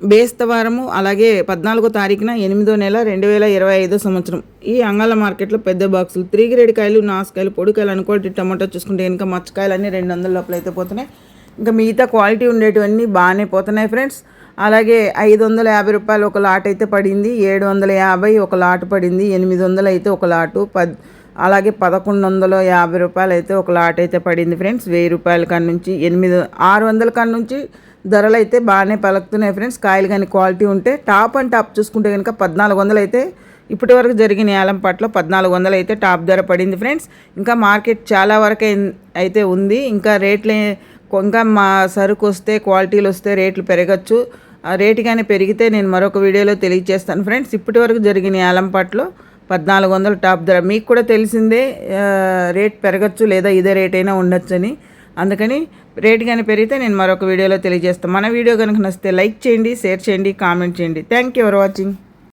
బేస్తవారము అలాగే పద్నాలుగో తారీఖున ఎనిమిదో నెల రెండు వేల ఇరవై ఐదో సంవత్సరం. ఈ అంగాల మార్కెట్లో పెద్ద బాక్సులు త్రీ గ్రేడ్ కాయలు నాసుకాయలు పొడికాయలు అనుకోటి టమాటో చూసుకుంటే ఇంకా మచ్చకాయలు అన్నీ రెండు వందల లోపల అయితే పోతున్నాయి. ఇంకా మిగతా క్వాలిటీ ఉండేటివన్నీ బాగానే పోతున్నాయి ఫ్రెండ్స్. అలాగే ఐదు వందల యాభై రూపాయలు ఒక లాట్ అయితే పడింది ఏడు వందల యాభై ఒక లాట్ పడింది ఎనిమిది వందలు అయితే ఒక లాటు పద్ అలాగే పదకొండు వందల యాభై రూపాయలు అయితే ఒక లాట్ అయితే పడింది ఫ్రెండ్స్. వెయ్యి రూపాయల కాడ నుంచి ఎనిమిది ఆరు వందల కాడ నుంచి ధరలు అయితే బాగానే పలుకుతున్నాయి ఫ్రెండ్స్. కాయలు కానీ క్వాలిటీ ఉంటే టాప్ అండ్ టాప్ చూసుకుంటే కనుక పద్నాలుగు వందలు అయితే ఇప్పటి వరకు జరిగిన ఏలం పద్నాలుగు వందలు అయితే టాప్ ధర పడింది ఫ్రెండ్స్. ఇంకా మార్కెట్ చాలా వరకే అయితే ఉంది. ఇంకా రేట్లు ఇంకా మా సరుకు వస్తే క్వాలిటీలు వస్తే రేట్లు పెరగచ్చు. ఆ రేటు కానీ పెరిగితే నేను మరొక వీడియోలో తెలియజేస్తాను ఫ్రెండ్స్. ఇప్పటి వరకు జరిగిన ఏలం పట్లో పద్నాలుగు వందలు టాప్ ధర. మీకు కూడా తెలిసిందే రేట్ పెరగచ్చు లేదా ఇదే రేట్ అయినా ఉండొచ్చు అని అందుకని రేట్ కానీ పెరిగితే నేను మరొక వీడియోలో తెలియజేస్తాను మన వీడియో కనుక నచ్చితే లైక్ చేయండి షేర్ చేయండి కామెంట్ చేయండి. Thank you for watching